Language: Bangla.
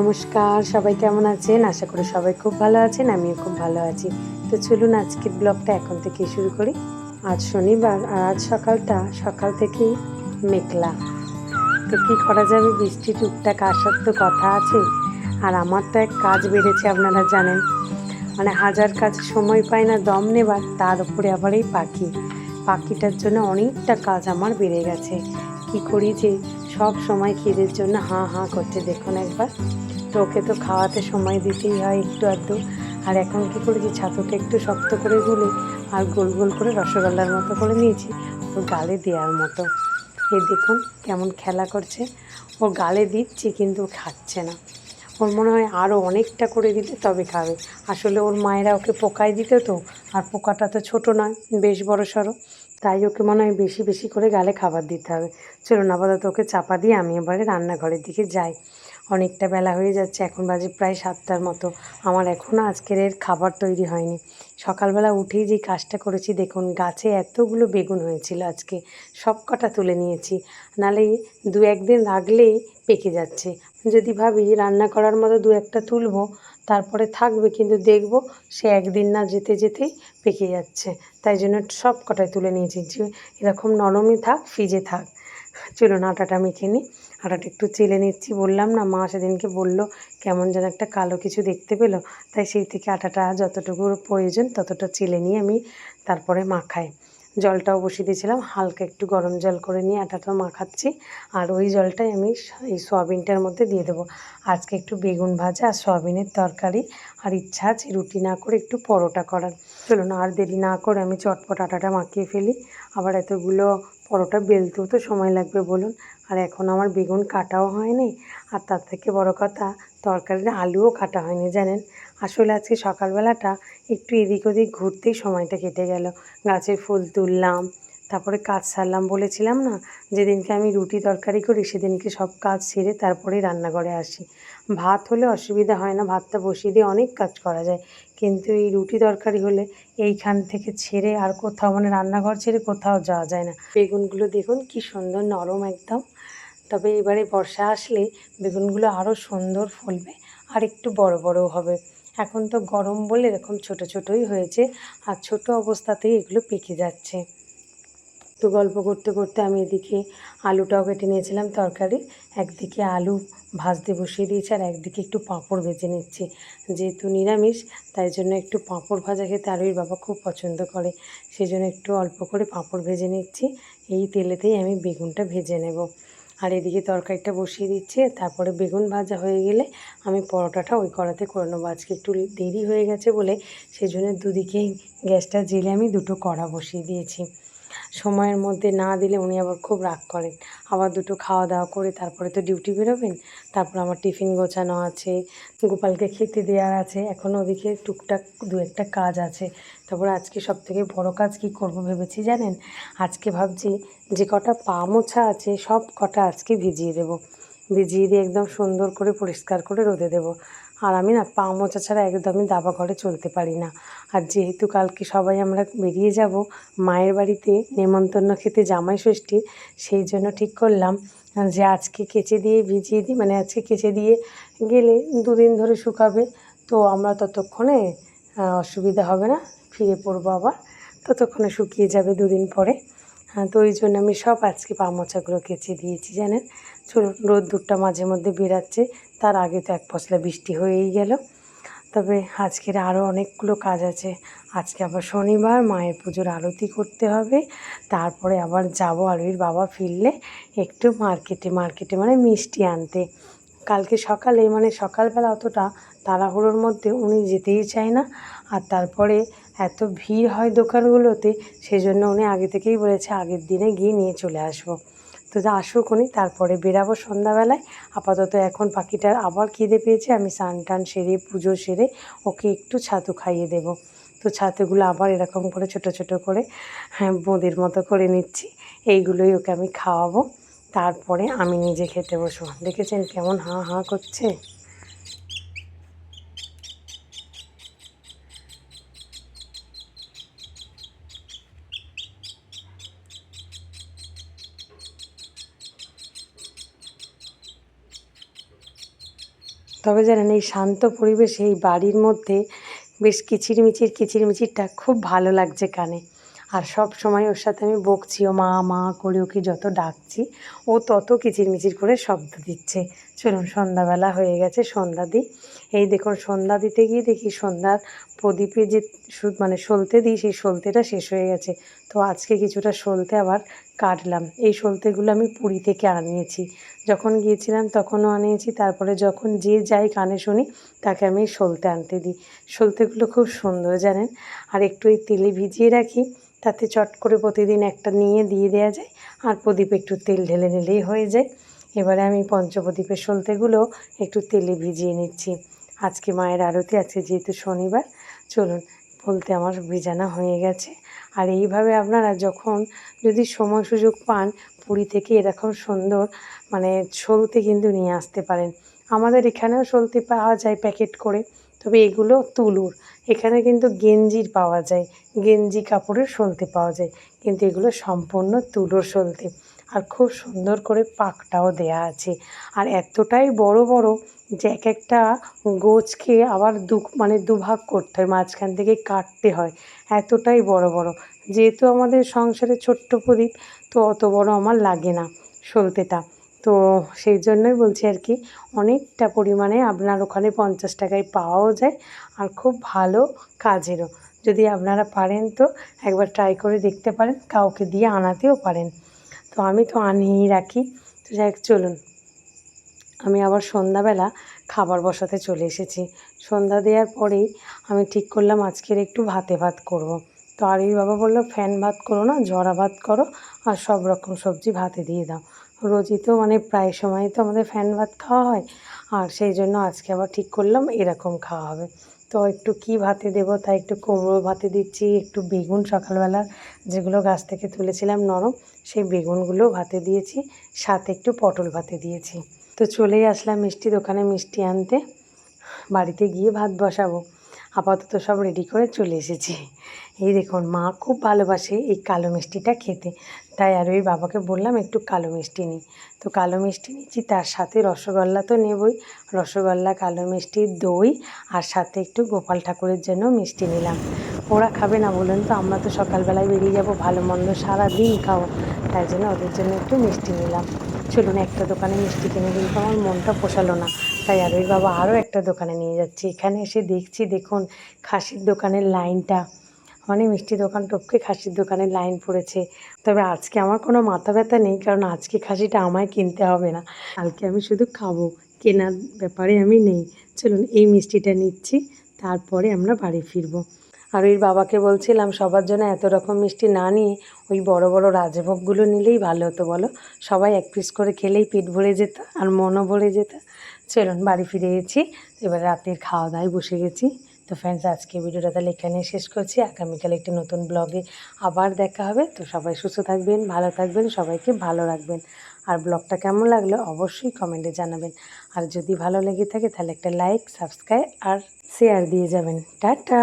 নমস্কার, সবাই কেমন আছেন? আশা করি সবাই খুব ভালো আছেন, আমিও খুব ভালো আছি। তো চলুন আজকের ব্লগটা এখন থেকে শুরু করি। আজ শনিবার আর আজ সকালটা, সকাল থেকেই মেঘলা। তো কী করা যাবে? বৃষ্টি টুকটাক আসার তো কথা আছে। আর আমার তো এক কাজ বেড়েছে, আপনারা জানেন। মানে হাজার কাজ সময় পায় না দম নেবার, তার উপরে আবার এই পাখি। পাখিটার জন্য অনেকটা কাজ আমার বেড়ে গেছে। কি করি যে, সব সময় খিদের জন্য হাঁ হাঁ করছে। দেখুন একবার তো ওকে তো খাওয়াতে সময় দিতেই হয় একটু আধটু। আর এখন কি করেছি ছাতুটা একটু শক্ত করে গুলে আর গোল গোল করে রসগোল্লার মতো করে নিয়েছি ওর গালে দেওয়ার মতো। এ দেখুন কেমন খেলা করছে। ও গালে দিচ্ছি কিন্তু ও খাচ্ছে না। ওর মনে হয় আরও অনেকটা করে দিলে তবে খাবে। আসলে ওর মায়েরা ওকে পোকায় দিত তো, আর পোকাটা তো ছোট নয়, বেশ বড় সড়ো তাই ওকে মনে হয় বেশি বেশি করে গালে খাবার দিতে হবে। চলুন আপাতত ওকে চাপা দিয়ে আমি এবারে রান্নাঘরের দিকে যাই। অনেকটা বেলা হয়ে যাচ্ছে, এখন বাজে প্রায় সাতটার মতো। আমার এখনও আজকের এর খাবার তৈরি হয়নি। সকালবেলা উঠেই যে কাজটা করেছি, দেখুন গাছে এতগুলো বেগুন হয়েছিল আজকে। সব কটা তুলে নিয়েছি। নালে দু একদিন রাখলেই পেকে যাচ্ছে। যদি ভাবি রান্না করার মতো দু একটা তুলবো তারপরে থাকবে, কিন্তু দেখব সে একদিন না যেতে যেতেই পেকে যাচ্ছে। তাই জন্য সব কটাই তুলে নিয়েছি। যে এরকম নরমই থাক, ফ্রিজে থাক। চলুন আটাটা মেখে নিই। আটাটা একটু চেলে নিচ্ছি। বললাম না, মা সেদিনকে বলল, কেমন যেন একটা কালো কিছু দেখতে পেল। তাই সেই থেকে আটাটা যতটুকু প্রয়োজন ততটা চেলে নিয়ে আমি তারপরে মাখাই। জলটাও বসিয়ে দিয়েছিলাম। হালকা একটু গরম জল করে নিয়ে আটাটা মাখাচ্ছি। আর ওই জলটাই আমি এই সয়াবিনটার মধ্যে দিয়ে দেবো। আজকে একটু বেগুন ভাজা আর সয়াবিনের তরকারি আর ইচ্ছা আছে রুটি না করে একটু পরোটা করার। চলুন, আর দেরি না করে আমি চটপট আটাটা মাখিয়ে ফেলি। আবার এতগুলো পরোটা বেলতেও তো সময় লাগবে বলুন। আর এখন আমার বেগুন কাটাও হয়নি। আর তার থেকে বড় কথা, তরকারির আলুও কাটা হয়নি, জানেন? আসলে আজকে সকালবেলাটা একটু এদিক ওদিক ঘুরতেই সময়টা কেটে গেল। গাছের ফুল তুললাম, তারপরে কাজ সারলাম বলেছিলাম না, যেদিনকে আমি রুটি তরকারি করি সেদিনকে সব কাজ সেরে তারপরেই রান্নাঘরে আসি। ভাত হলে অসুবিধা হয় না, ভাতটা বসিয়ে দিয়ে অনেক কাজ করা যায়। কিন্তু এই রুটি তরকারি হলে এইখান থেকে ছেড়ে আর কোথাও মানে রান্নাঘর ছেড়ে কোথাও যাওয়া যায় না। বেগুনগুলো দেখুন কি সুন্দর নরম একদম। তবে এবারে বর্ষা আসলে বেগুনগুলো আরও সুন্দর ফলবে, আর একটু বড় বড়ও হবে। এখন তো গরম বলে এরকম ছোট ছোটই হয়েছে আর ছোট অবস্থাতেই এগুলো পেকে যাচ্ছে। তো গল্প করতে করতে আমি এদিকে আলুটাও কেটে নিয়েছিলাম তরকারি, একদিকে আলু ভাজতে বসিয়ে দিয়েছি আর একদিকে একটু পাঁপড় ভেজে নিচ্ছি। যেহেতু নিরামিষ, তাই জন্য একটু পাঁপড় ভাজা খেতে আরুর বাবা খুব পছন্দ করে। সেই জন্য একটু অল্প করে পাঁপড় ভেজে নিচ্ছি। এই তেলেতেই আমি বেগুনটা ভেজে নেব। আর এদিকে তরকারিটা বসিয়ে দিচ্ছি। তারপরে বেগুন ভাজা হয়ে গেলে আমি পরোটাটা ওই কড়াতে করে নেব। আজকে একটু দেরি হয়ে গেছে বলে সেই জন্য দুদিকেই গ্যাসটা জেলে আমি দুটো কড়া বসিয়ে দিয়েছি। সময়ের মধ্যে না দিলে উনি আবার খুব রাগ করেন। আবার দুটো খাওয়া দাওয়া করে তারপরে তো ডিউটি বেরোবেন, তারপর আমার টিফিন গোছানো আছে, গোপালকে খেতে দেওয়ার আছে, এখন ওদিকে টুকটাক দু একটা কাজ আছে, তারপর আজকে সব থেকে বড়ো কাজ কি করব ভেবেছি জানেন? আজকে ভাবছি যে কটা পা মোছা আছে সব কটা আজকে ভিজিয়ে দেব, ভিজিয়ে দিয়ে একদম সুন্দর করে পরিষ্কার করে রোদে দেবো আর আমি না পা মোচা ছাড়া একদমই দাবা ঘরে চলতে পারি না। আর যেহেতু কালকে সবাই আমরা বেরিয়ে যাব, মায়ের বাড়িতে নেমন্তন্ন খেতে জামাই ষষ্ঠীর, সেই জন্য ঠিক করলাম যে আজকে কেচে দিয়ে ভিজিয়ে দিই মানে আজকে কেচে দিয়ে গেলে দুদিন ধরে শুকাবে, তো আমরা ততক্ষণে অসুবিধা হবে না, ফিরে পড়ব আবার, ততক্ষণে শুকিয়ে যাবে দুদিন পরে। তো ওই জন্য আমি সব আজকে পা মোচাগুলো কেচে দিয়েছি, জানেন? রোদ্দুরটা মাঝে মধ্যে বেরাচ্ছে। তার আগে তো এক পশলা বৃষ্টি হয়েই গেল। তবে আজকের আরও অনেকগুলো কাজ আছে। আজকে আবার শনিবার, মায়ের পুজোর আরতি করতে হবে। তারপরে আবার যাব আরবির বাবা ফিরলে একটু মার্কেটে মার্কেটে মানে মিষ্টি আনতে। কালকে সকালে মানে সকালবেলা অতটা তাড়াহুড়োর মধ্যে উনি যেতেই চায় না। আর তারপরে এত ভিড় হয় দোকানগুলোতে, সেজন্য উনি আগে থেকেই বলেছে, আগের দিনে গিয়ে নিয়ে চলে আসব। তো যা আসুক উনি, তারপরে বেরাবো সন্ধ্যাবেলায়। আপাতত এখন পাখিটার আবার খিদে পেয়েছে, আমি স্নান টান সেরে, পুজো সেরে ওকে একটু ছাতু খাইয়ে দেবো। তো ছাতুগুলো আবার এরকম করে ছোট ছোট করে হ্যাঁ বোঁদের মতো করে নিচ্ছি। এইগুলোই ওকে আমি খাওয়াবো। তারপরে আমি নিজে খেতে বসবো। দেখেছেন কেমন হাঁ হাঁ করছে? তবে জানেন এই শান্ত পরিবেশে এই বাড়ির মধ্যে বেশ কিচিরমিচির, কিচিরমিচিরটা খুব ভালো লাগছে কানে। আর সব সময় ওর সাথে আমি বকছি, ও মা মা করে ওকে যত ডাকছি, ও তত কিচিরমিচির করে শব্দ দিচ্ছে। চলুন, সন্ধ্যাবেলা হয়ে গেছে সন্ধ্যা দিই এই দেখুন, সন্ধ্যা দিতে গিয়ে দেখি সন্ধ্যার প্রদীপে যে মানে সলতে দিই, সেই সলতেটা শেষ হয়ে গেছে। তো আজকে কিছুটা সলতে আবার কাটলাম। এই সলতেগুলো আমি পুরী থেকে আনিয়েছি। যখন গিয়েছিলাম তখনও আনিয়েছি, তারপরে যখন যে যাই কানে শুনি, তাকে আমি সলতে আনতে দিই। সলতেগুলো খুব সুন্দর, জানেন? আর একটু এই তেলে ভিজিয়ে রাখি তাতে চট করে প্রতিদিন একটা নিয়ে দিয়ে দেওয়া যায় আর প্রদীপে একটু তেল ঢেলে নিলেই হয়ে যায়। এবারে আমি পঞ্চপ্রদীপের সলতেগুলো একটু তেলে ভিজিয়ে নিচ্ছি। আজকে মায়ের আরতি আছে যেহেতু শনিবার, চলুন বলতে আমার ভিজানো হয়ে গেছে। আর এইভাবে আপনারা যখন যদি সময় সুযোগ পান, পুরী থেকে এরকম সুন্দর মানে সলতে কিন্তু নিয়ে আসতে পারেন। আমাদের এখানেও সলতে পাওয়া যায় প্যাকেট করে। তবে এগুলো তুলুর। এখানে কিন্তু গেঞ্জির পাওয়া যায়, গেঞ্জি কাপড়ের সলতে পাওয়া যায়, কিন্তু এগুলো সম্পূর্ণ তুলোর সলতে। আর খুব সুন্দর করে পাকটাও দেয়া আছে। আর এতটাই বড় বড় যে এক একটা গোছকে আবার দু মানে দুভাগ করতে হয়, মাঝখান থেকে কাটতে হয়। এতটাই বড় বড়। যেহেতু আমাদের সংসারে ছোট্ট প্রদীপ, তো অত বড় আমার লাগে না সলতেটা। তো সেই জন্যই বলছি আর কি, অনেকটা পরিমাণে আপনার ওখানে পঞ্চাশ টাকায় পাওয়াও যায় আর খুব ভালো কাজেরও। যদি আপনারা পারেন তো একবার ট্রাই করে দেখতে পারেন, কাউকে দিয়ে আনাতেও পারেন। তো আমি তো আনিয়েই রাখি। তো যাই চলুন। আমি আবার সন্ধ্যাবেলা খাবার বসাতে চলে এসেছি। সন্ধ্যা দেওয়ার পরেই আমি ঠিক করলাম আজকের একটু ভাতে ভাত করব। তো আরির বাবা বলল, ফ্যান ভাত করো না, জরা ভাত করো আর সব রকম সবজি ভাতে দিয়ে দাও। রোজই তো মানে প্রায় সময় তো আমাদের ফ্যান ভাত খাওয়া হয়। আর সেই জন্য আজকে আবার ঠিক করলাম, এরকম খাওয়া হবে। তো একটু কি ভাতে দেবো তাই একটু কুমড়ো ভাতে দিচ্ছি, একটু বেগুন সকালবেলা যেগুলো গাছ থেকে তুলেছিলাম নরম, সেই বেগুনগুলো ভাতে দিয়েছি, সাথে একটু পটল ভাতে দিয়েছি। তো চলেই আসলাম মিষ্টি দোকানে মিষ্টি আনতে, বাড়িতে গিয়ে ভাত বসাবো। আপাতত সব রেডি করে চলে এসেছি। এই দেখুন, মা খুব ভালোবাসে এই কালো মিষ্টিটা খেতে। তাই আর ওই বাবাকে বললাম, একটু কালো মিষ্টি নিই তো কালো মিষ্টি নিচ্ছি, তার সাথে রসগোল্লা তো নেবই। রসগোল্লা, কালো মিষ্টি, দই আর সাথে একটু গোপাল ঠাকুরের জন্য মিষ্টি নিলাম। ওরা খাবে না বলুন তো? আমরা তো সকালবেলায় বেরিয়ে যাব, ভালো মন্দ সারাদিন খাব। তাই জন্য ওদের জন্য একটু মিষ্টি নিলাম। চলুন, একটা দোকানে মিষ্টি কিনে কিন্তু আমার মনটা পোষালো না। তাই আর ওই বাবা আরও একটা দোকানে নিয়ে যাচ্ছি। এখানে এসে দেখছি, দেখুন, খাসির দোকানের লাইনটা। মানে মিষ্টি দোকান, টপকে খাসির দোকানের লাইন পড়েছে। তবে আজকে আমার কোনো মাথা ব্যথা নেই, কারণ আজকে খাসিটা আমায় কিনতে হবে না। কালকে আমি শুধু খাব, কেনার ব্যাপারে আমি নেই। চলুন, এই মিষ্টিটা নিচ্ছি, তারপরে আমরা বাড়ি ফিরবো। আর ওই বাবাকে বলছিলাম, সবার জন্য এত রকম মিষ্টি না নিয়ে ওই বড় বড় রাজভোগগুলো নিলেই ভালো হতো, বলো। সবাই এক পিস করে খেলেই পেট ভরে যেত আর মনও ভরে যেত। চলুন বাড়ি ফিরে গেছি। এবার রাতের খাওয়া দাওয়ায় বসে গেছি। তো ফ্রেন্ডস আজকে ভিডিওটা তাহলে এখানে শেষ করছি। আগামীকাল একটি নতুন ব্লগে আবার দেখা হবে। তো সবাই সুস্থ থাকবেন, ভালো থাকবেন, সবাইকে ভালো রাখবেন। আর ব্লগটা কেমন লাগল অবশ্যই কমেন্টে জানাবেন। আর যদি ভালো লেগে থাকে তাহলে একটা লাইক সাবস্ক্রাইব আর শেয়ার দিয়ে যাবেন। টাটা!